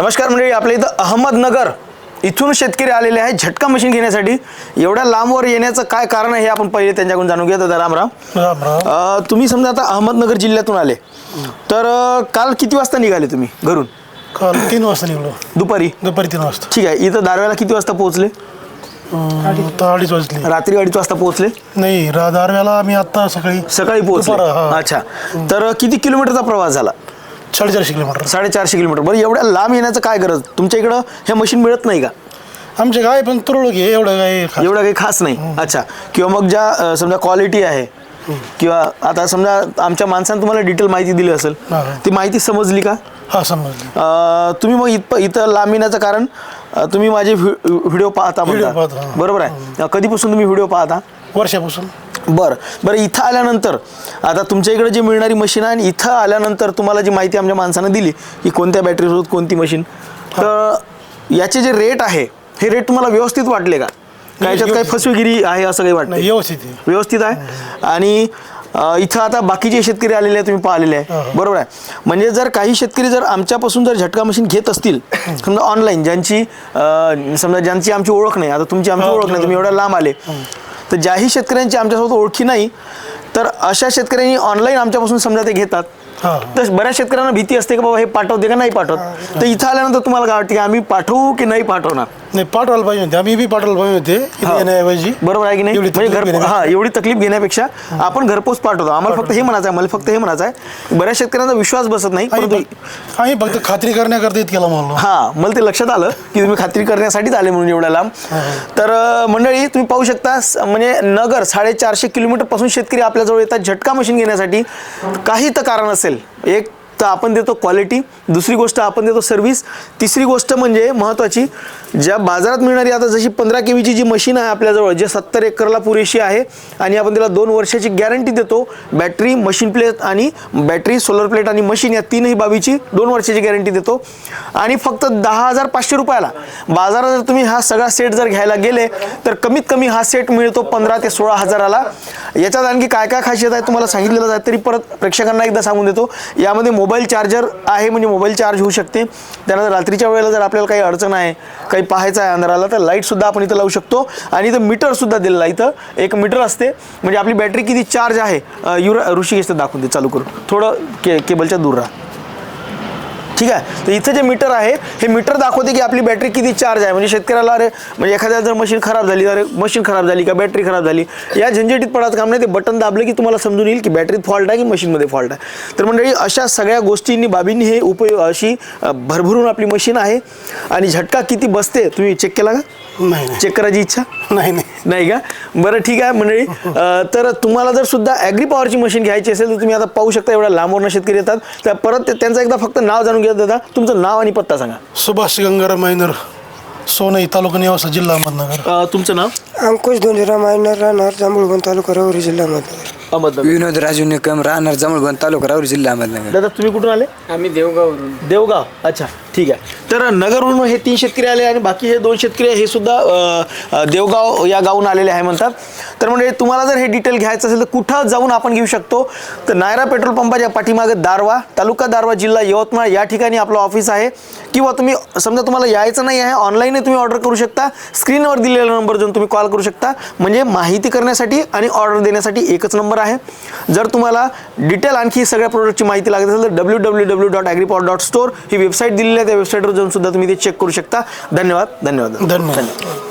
नमस्कार मंडळी आपल्या इथं अहमदनगर इथून शेतकरी आलेले आहेत. झटका मशीन घेण्यासाठी. एवढ्या लांबवर येण्याचं काय कारण आहे हे आपण पहिले त्यांच्याकडून जाणून दादा रामराम राम राम. अं, तुम्ही समजा आता अहमदनगर जिल्ह्यातून आले. तर अं, काल किती वाजता निघाले तुम्ही घरून? काल तीन वाजता निघलो. दुपारी? दुपारी तीन वाजता. ठीक आहे. इथं दारव्याला किती वाजता पोहोचले? अं, आता अडीच वाजले. रात्री अडीच वाजता पोहोचले? नाही रा दारव्याला आम्ही आता सकाळी सकाळी पोहोचले. दुपार, हा. अच्छा. तर अं, किती किलोमीटरचा प्रवास झाला? साडेचारशे किलोमीटर. साडेचारशे किलोमीटर. बरं एवढ्या लांब येण्याचं काय गरज? तुमच्या इकडं हे मशीन मिळत नाही का? आमचे काय पण तुरळक आहे एवढं काय खास. एवढं काही खास नाही? अच्छा. किंवा मग ज्या अ, समजा क्वालिटी आहे किंवा आता समजा आमच्या माणसाने तुम्हाला डिटेल माहिती दिली असेल हा. ती माहिती समजली का? हा समजले. अ, तुम्ही मग इथं इथं लांब येण्याचं कारण अ, तुम्ही माझे व्हि- व्हिडिओ पाहता व्हिडिओ म्हणता. पाहतो, हा. बरोबर आहे. अ, कधीपासून तुम्ही व्हिडिओ पाहता? वर्षापासून. बरं. बरं इथं आल्यानंतर आता तुमच्या इकडे जी मिळणारी मशीन आहे आणि इथं आल्यानंतर तुम्हाला जी माहिती आमच्या माणसानं दिली की कोणत्या बॅटरीसोबत कोणती मशीन तर याचे जे रेट आहे हे रेट तुम्हाला व्यवस्थित वाटले का? का याच्यात काही फसवेगिरी आहे असं काही वाटतं नाही व्यवस्थित आहे. व्यवस्थित आहे? आणि अ, इथं आता बाकीचे शेतकरी आलेले आहे तुम्ही पाहिलेले आहे. बरोबर आहे? म्हणजे जर काही शेतकरी जर आमच्यापासून जर झटका मशीन घेत असतील समजा ऑनलाईन ज्यांची अ, समजा ज्यांची आमची ओळख नाही आता तुमची आमची ओळख नाही तुम्ही एवढ्या लांब आले तर ज्याही शेतकऱ्यांची आमच्यासोबत ओळखी नाही तर अशा शेतकऱ्यांनी ऑनलाईन आमच्यापासून समजा ते घेतात. तर बऱ्याच शेतकऱ्यांना भीती असते की बाबा हे पाठवते का नाही पाठवत? तर इथं आल्यानंतर तुम्हाला काय वाटतं की आम्ही पाठवू की नाही पाठवणार? नाही पाठवायला पाहिजे होते. आम्ही बी पाठवायला पाहिजे होते हा. इथे येण्याऐवजी. बरोबर आहे की नाही? एवढी म्हणजे तकलीफ घर घेण्यापेक्षा. हा एवढी तकलीफ घेण्यापेक्षा आपण घरपोच पाठवतो. आम्हाला फक्त हे म्हणायचं आहे मला फक्त हे म्हणायचं आहे. बऱ्याच शेतकऱ्यांचा विश्वास बसत नाही आम्ही परंतु फक्त- आम्ही फक्त खात्री करण्याकरता इतक्याला म्हणलो. हा मला ते लक्षात आलं की तुम्ही खात्री करण्यासाठीच आले म्हणून एवढ्या लांब. तर अं, मंडळी तुम्ही पाहू शकता स- म्हणजे नगर साडेचारशे किलोमीटरपासून शेतकरी आपल्याजवळ येतात. झटका मशीन घेण्यासाठी काही तर कारण असेल. एक तर आपण देतो क्वालिटी दुसरी गोष्ट आपण देतो सर्व्हिस तिसरी गोष्ट म्हणजे महत्त्वाची ज्या बाजारात मिळणारी आता जशी पंधरा के व्हीची जी मशीन आहे आपल्याजवळ जे सत्तर एकरला पुरेशी आहे आणि आपण त्याला दोन वर्षाची गॅरंटी देतो बॅटरी मशीन प्लेट आणि बॅटरी सोलर प्लेट आणि मशीन या तीनही बाबीची दोन वर्षाची गॅरंटी देतो. आणि फक्त दहा हजार पाचशे रुपयाला बाजारात जर तुम्ही हा सगळा सेट जर घ्यायला गेले तर कमीत कमी हा सेट मिळतो पंधरा ते सोळा हजाराला. याच्यात आणखी काय काय खासियत आहे तुम्हाला सांगितलेलं जात तरी परत प्रेक्षकांना एकदा सांगून देतो. यामध्ये मोबाईल मोबाईल चार्जर आहे म्हणजे मोबाईल चार्ज होऊ शकते. त्यानंतर रात्रीच्या वेळेला जर आपल्याला काही अडचण आहे काही पाहायचं आहे अंधाराला तर लाईटसुद्धा आपण इथं लावू शकतो. आणि इथं मीटरसुद्धा दिलेला इथं. एक मीटर असते. म्हणजे आपली बॅटरी किती चार्ज आहे? युरा ऋषिकेश दाखवून दे. चालू करून थोडं के केबलच्या दूर राहा. ठीक आहे? तर इथं जे मीटर आहे हे मीटर दाखवते की आपली बॅटरी किती चार्ज आहे. म्हणजे शेतकऱ्याला अरे म्हणजे एखाद्या जर मशीन खराब झाली अरे मशीन खराब झाली का बॅटरी खराब झाली या झंझटीत पडायचं काम नाही. ते बटन दाबलं की तुम्हाला समजून येईल की बॅटरीत फॉल्ट आहे की मशीनमध्ये फॉल्ट आहे. तर मंडळी अशा सगळ्या गोष्टींनी बाबींनी हे उपयोग अशी भरभरून आपली मशीन आहे. आणि झटका किती बसते तुम्ही चेक केला का? नाही नाही. चेक करायची इच्छा? नाही नाही. नाही का? बरं ठीक आहे मंडळी. अं, तर तुम्हाला जर सुद्धा ॲग्री पॉवरची मशीन घ्यायची असेल तर तुम्ही आता पाहू शकता एवढ्या लांबवरनं शेतकरी येतात. तर परत ते- त्यांचं एकदा फक्त नाव जाणून घ्या दादा. तुमचं नाव आणि पत्ता सांगा. सुभाष गंगाराम मायनर सोनई तालुका निवासा जिल्हा अहमदनगर. अं, तुमचं नाव? अंकुश धोंडीराम आयनार राहणार जांभूळबन तालुका रवरी जिल्हा अहमदनगर. अहमदनगर. विनोद राजू निकम राहणार जांभळगण तालुका राऊरी जिल्हा अहमदनगर. दादा तुम्ही कुठून आले? आम्ही देवगाववरून. देवगाव. अच्छा ठीक आहे. तर नगरवरून हे तीन शेतकरी आले आणि बाकी हे दोन शेतकरी आहे, हे सुद्धा देवगाव या गावून आलेले आहे म्हणतात. तर म्हणजे तुम्हाला जर हे डिटेल घ्यायचं असेल तर कुठं जाऊन आपण घेऊ शकतो? तर नायरा पेट्रोल पंपाच्या पाठीमागे दारवा तालुका दारवा जिल्हा यवतमाळ या ठिकाणी आपलं ऑफिस आहे. किंवा तुम्ही समजा तुम्हाला यायचं नाही आहे ऑनलाईनही तुम्ही ऑर्डर करू शकता. स्क्रीनवर दिलेला नंबर जाऊन तुम्ही कॉल करू शकता. म्हणजे माहिती करण्यासाठी आणि ऑर्डर देण्यासाठी एकच नंबर आहे. जर तुम्हाला डिटेल आणखी सगळ्या प्रोडक्टची माहिती लागत असेल तर W W W dot Agripot dot store ही वेबसाईट दिलेली आहे. त्या वेबसाईटवर जाऊन सुद्धा तुम्ही ते चेक करू शकता. धन्यवाद. धन्यवाद. धन्यवाद.